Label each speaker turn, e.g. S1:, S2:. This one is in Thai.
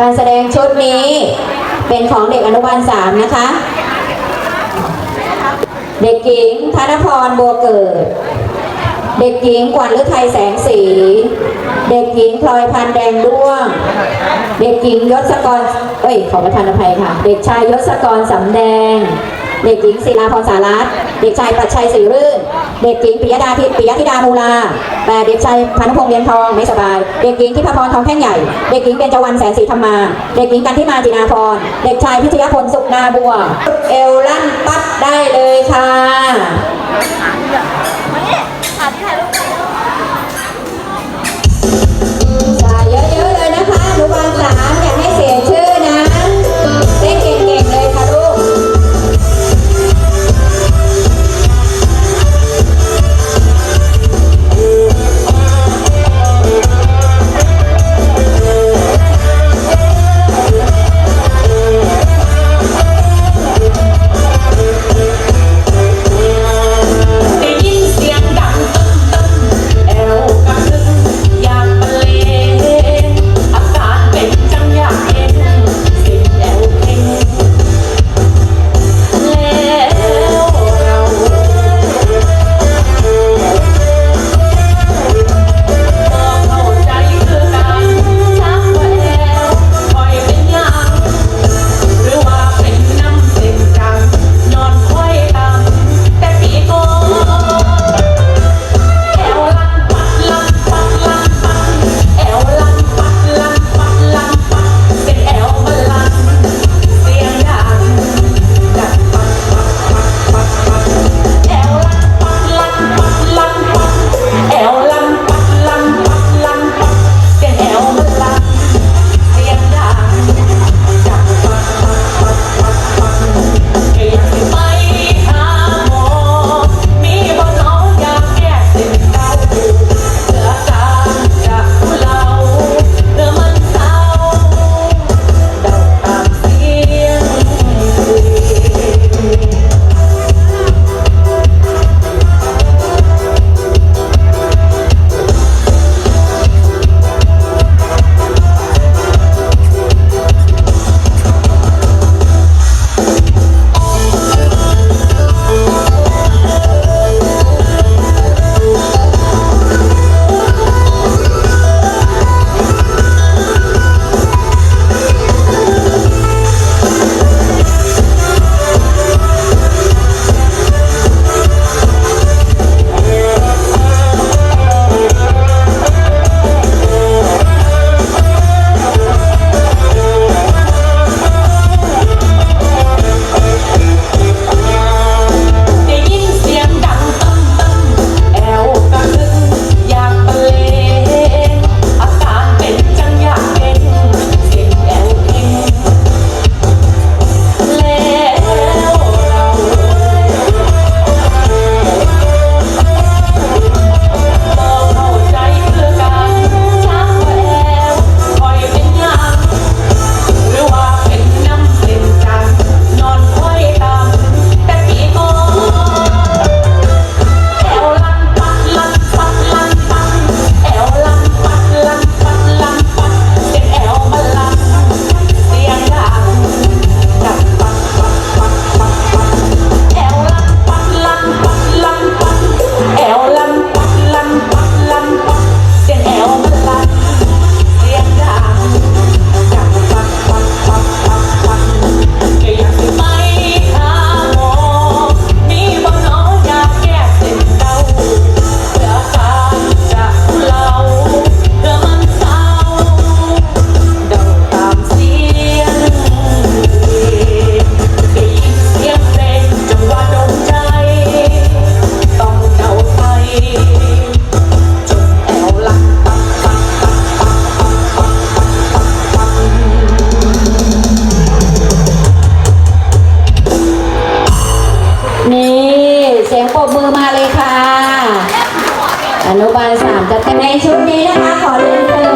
S1: การแสดงชุดนี้เป็นของเด็กอนุบาลสามนะคะ เด็กหญิงธนพรบัวเกิด เด็กหญิงกวนฤทัยแสงสี เด็กหญิงพลอยพันแดงด้วง เด็กหญิงยศกร เอ้ย ขอประทานอภัยค่ะ เด็กชายยศกรสำแดง เด็กหญิงศิลาพรสารัตเด็กชายประชัยสีรื่น เด็กหญิงปิยดาทิปิยธิดามูลา แต่เด็กชายพานุพงษ์เลียนทองไม่สบาย เด็กหญิงที่พพรทองแท่งใหญ่ เด็กหญิงเบญจวรรณแสนสีธรรมา เด็กหญิงกันที่มาจินาพร เด็กชายพิชยพลสุก
S2: นาบัว เอลลั่น วันสามจะเต็มในชุดนี้นะคะ ขอเรี
S1: ยนเชิญ